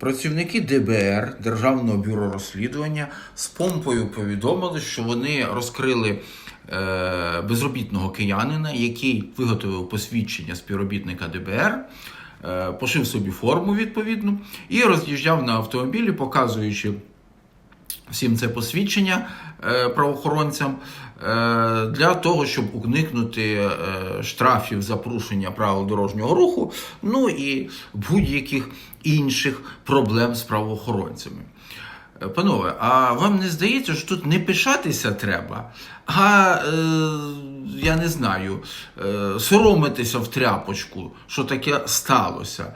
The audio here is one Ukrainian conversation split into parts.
Працівники ДБР Державного бюро розслідування з помпою повідомили, що вони розкрили е, безробітного киянина, який виготовив посвідчення співробітника ДБР, е, пошив собі форму відповідну і роз'їжджав на автомобілі, показуючи всім це посвідчення е, правоохоронцям е, для того, щоб уникнути е, штрафів за порушення правил дорожнього руху, ну і будь-яких інших проблем з правоохоронцями. Панове, а вам не здається, що тут не пишатися треба, а е, я не знаю, е, соромитися в тряпочку, що таке сталося.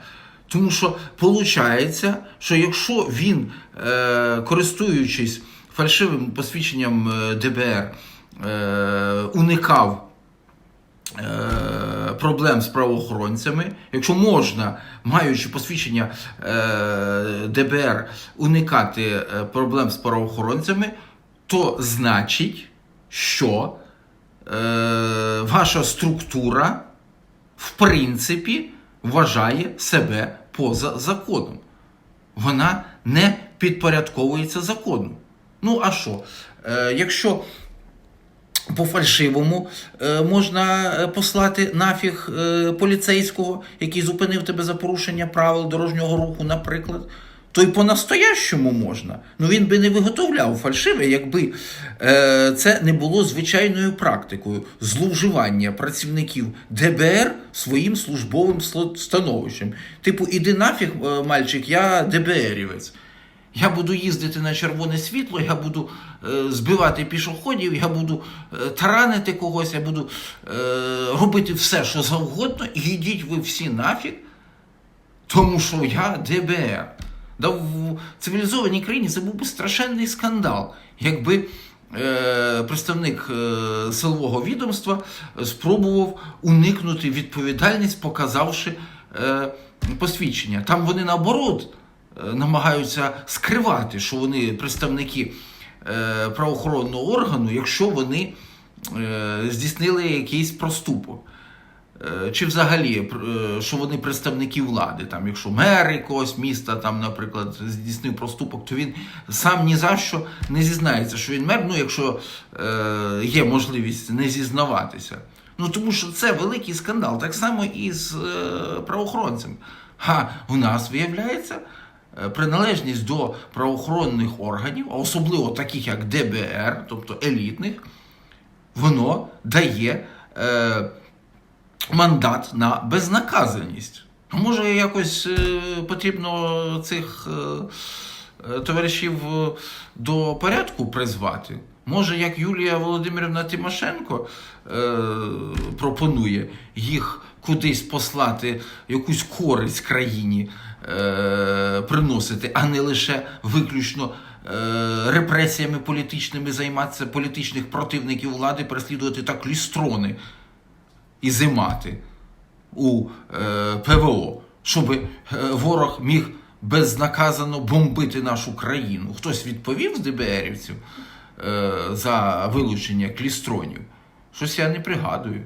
Тому що виходить, що якщо він, е, користуючись фальшивим посвідченням е, ДБР, е, уникав проблем з правоохоронцями, якщо можна, маючи посвідчення ДБР, уникати проблем з правоохоронцями, то значить, що ваша структура, в принципі, вважає себе поза законом. Вона не підпорядковується закону. Ну а що? Е, якщо по фальшивому е, можна е, послати нафіг е, поліцейського, який зупинив тебе за порушення правил дорожнього руху, наприклад. То й по-настоящому можна. Ну він би не виготовляв фальшиве, якби е, це не було звичайною практикою зловживання працівників ДБР своїм службовим становищем. Типу, іди нафіг, е, мальчик, я ДБРівець. Я буду їздити на червоне світло, я буду е, збивати пішоходів, я буду е, таранити когось, я буду е, робити все, що завгодно, і йдіть ви всі нафіг, тому що я ДБР. Да в цивілізованій країні це був би страшенний скандал, якби е, представник е, силового відомства спробував уникнути відповідальність, показавши е, посвідчення. Там вони наоборот е, намагаються скривати, що вони представники е, правоохоронного органу, якщо вони е, здійснили якийсь проступок. Е, Чи взагалі, е, що вони представники влади, там, якщо мер якогось міста, там, наприклад, здійснив проступок, то він сам ні за що не зізнається, що він мер, ну якщо е, є можливість не зізнаватися. Ну тому що це великий скандал, так само і з е, правоохоронцем. А у нас виявляється е, приналежність до правоохоронних органів, особливо таких як ДБР, тобто елітних, воно дає. Е, мандат на безнаказаність. А Може, якось е, потрібно цих е, е, товаришів до порядку призвати? Може, як Юлія Володимирівна Тимошенко пропонує їх кудись послати, якусь користь країні приносити, а не лише виключно репресіями політичними займатися, політичних противників влади, переслідувати так лістрони і зимати у е, ПВО, щоб е, ворог міг безнаказано бомбити нашу країну. Хтось відповів з ДБРівців е, за вилучення клістронів? Щось я не пригадую.